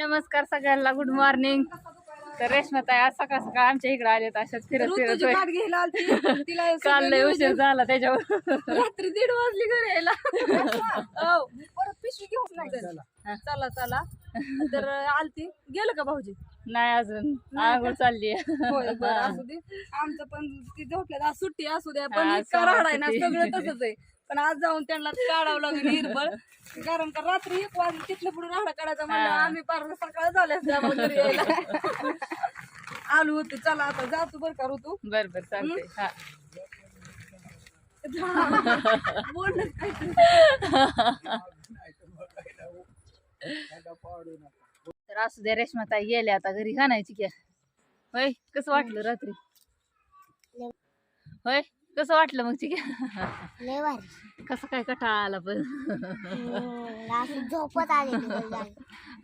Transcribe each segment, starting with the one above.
नमस्कार सगळ्यांना good morning तर रेशमाताई आज सकाळ सकाळ आमच्या इकडे आलेत अशाच फिरत फिरत होय. घ्यायला तिला काल लय उशीर झाला त्याच्यावर. रात्री दीड वाजली घरी यायला. हो, परत पिशवी घेऊन नाही चला. चला तर आलती. गेलं का भाऊजी? नाही अजून. आंघोळ चालली होय बरं असू दे. आमचं पण ती झोपल्यात. आज सुट्टी असू द्या. पण हा, इतका आज राडा आहे ना सुट्टी. सगळं तसंच आहे. पण आज जाऊन त्यांना काढावं लागेल हिरबळ कारण का रात्री एक वाजली तिथलं पुढे राडा काढायचा म्हणलं. आम्ही पार सकाळ झाले असते आम्हाला घरी यायला. आलो होते चला आता जातो बरं का ऋतू? बर बर हा? बोल काहीतरी. तर असू द्या रेशमाताई गेल्या आता घरी घालायची क्या होय कसं वाटलं रात्री? होय? कसं वाटलं मग लय भारी. कसं काय कटाळा आला पण? हम्म, अशी झोपत आली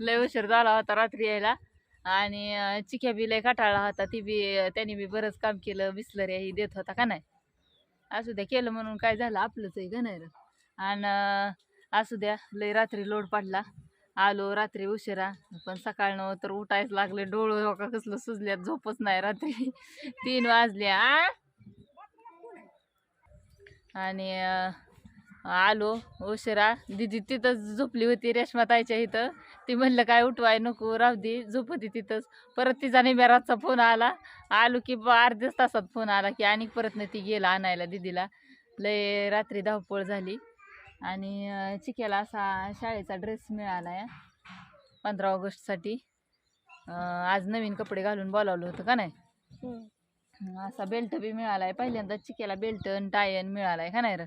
लय उशीर झाला होता रात्री यायला. आणि अं, चिक्या बी लय कटाळला होता. ती बी त्याने बी बरंच काम केलं. बिसलऱ्या ही देत होता का नाही? असू द्या केलं म्हणून काय झालं? आपलंच आहे का नाही रे? आणि अं, असू द्या लय रात्री लोड पडला. आलो रात्री उशिरा. पण सकाळनं तर उठायच लागले. डोळं का कसलं सुजल्यात. झोपच नाही रात्री. तीन वाजले आ? आणि आलो उशिरा. दिदी तिथंच झोपली होती रेशमाताईच्या इथं. ती म्हणलं काय उठवाय नको राहू दे झोपती तिथंच. परत तिचा निम्यारातचा फोन आला. आलो की अर्ध्याच तासात फोन आला की आणि परत नाही ती गेला आणायला दिदीला. लय रात्री धावपळ झाली. आणि चिक्याला असा शाळेचा ड्रेस मिळाला आहे पंधरा ऑगस्टसाठी. आज नवीन कपडे घालून बोलावलं होतं का नाही? असा बेल्ट बी मिळाला आहे पहिल्यांदा चिक्याला बेल्ट आणि टायन मिळाला आहे का नाही रे?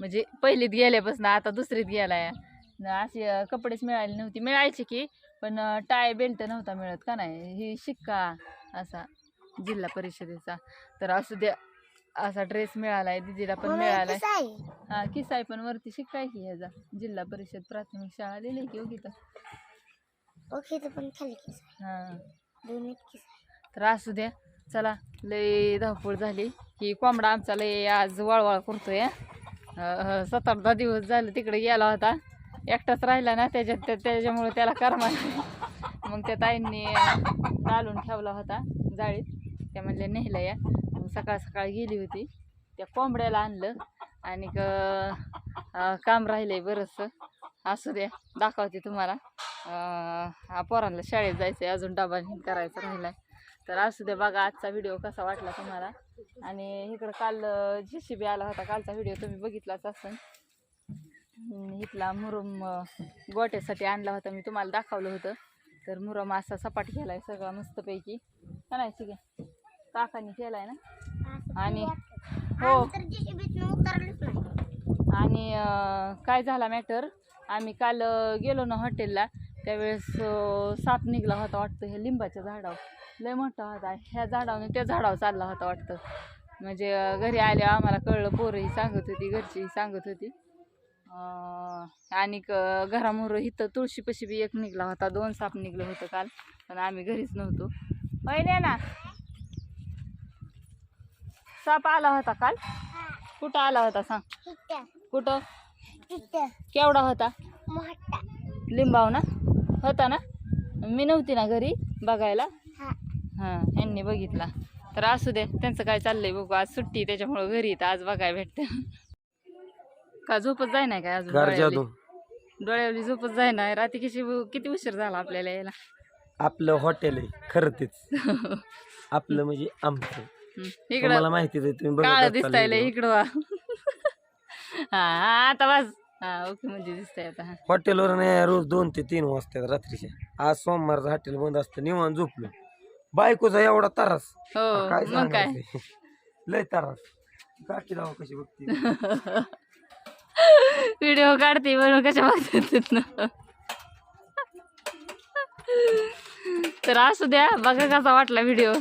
म्हणजे पहिलीत गेल्यापासून आता दुसरीत गेलाय. न असे अं, कपडेच मिळाले नव्हते. मिळायचे की पण टाय बेल्ट नव्हता मिळत का नाही? ही शिक्का असा जिल्हा परिषदेचा. तर असू द्या असा ड्रेस मिळाला आहे दिदीला पण मिळाला आहे हा किसाय पण वरती शिक्का आहे की ह्याचा. जिल्हा परिषद प्राथमिक शाळा लिहिली की ओके ओके तर पण खाली किस हां. तर असू द्या चला लय धावपळ झाली. ही कोंबडा आमचा लय आज वळवळ करतोय. अं, सात आठ दहा दिवस झालं तिकडे गेला होता. एकटाच राहिला ना त्याच्यात त्या- त्याच्यामुळे त्याला करमा मग त्या ताईंनी अं, घालून ठेवला होता जाळीत. त्या म्हणल्या नेहला या. मग सकाळ सकाळ गेली होती. त्या कोंबड्याला आणलं. आणि काम राहिलं काम राहिलंय बरंचसं. असू द्या दाखवते तुम्हाला. पोरांना शाळेत जायचं आहे अजून डबा घेऊन राहिला राहिलाय. तर असू द्या बघा आजचा व्हिडिओ कसा वाटला तुम्हाला. आणि इकडं काल जी सी बी आला होता कालचा व्हिडिओ तुम्ही बघितलाच असेल. इथला मुरुम गोट्यासाठी आणला होता मी तुम्हाला दाखवलं होतं. तर मुरम असा सपाट केला आहे सगळा मस्तपैकी. का नाही ठीक आहे. काकाने केलाय ना? आणि हो. आणि काय झाला मॅटर आम्ही काल गेलो ना हॉटेलला त्यावेळेस साप निघला होता वाटतं हे लिंबाच्या झाडावर. लय मोठा होता. ह्या झाडावर त्या झाडावर चालला होता वाटतं. म्हणजे घरी आले आम्हाला कळलं पोरं ही सांगत होती घरची सांगत होती. आणि क- घरामोर इथं तुळशीपाशी बी एक निघला होता दोन साप निघलं होतं काल. पण आम्ही घरीच नव्हतो. पहिले ना? साप आला होता काल? कुठं आला होता सांग? कुठं? केवढा होता? लिंबाव ना? होता ना? मी नव्हती ना घरी बघायला. हा हां यांनी बघितला. तर असू दे त्यांचं काय चाललंय बघू. आज सुट्टी त्याच्यामुळं घरी तर आज बघाय भेटते. का झोपच जाय नाही काय अजून डोळ्यावली? झोपच जाय नाही. रात्री कशी किती उशीर झाला आपल्याला यायला? आपलं हॉटेल आहे खरं तेच. आपलं म्हणजे आमचं. हम्म. तुम्हाला इकडं माहितीच आहे तुम्ही काळ बघत दिसताय. इकडं. वा. हा आता बस हा ओके म्हणजे दिसतंय आता हा. हॉटेलवर नाही रोज दोन ते तीन वाजतात रात्रीच्या आज सोमवारचं हॉटेल बंद असतं निवांत झोपलो. बायकोचा एवढा तरास. हो काय मग काय? सांगायचं? लय तरास. काकी जाऊ कशी बघते? व्हिडिओ काढते बरोबर कशा बघतात तर असू द्या बघा कसा वाटला व्हिडिओ.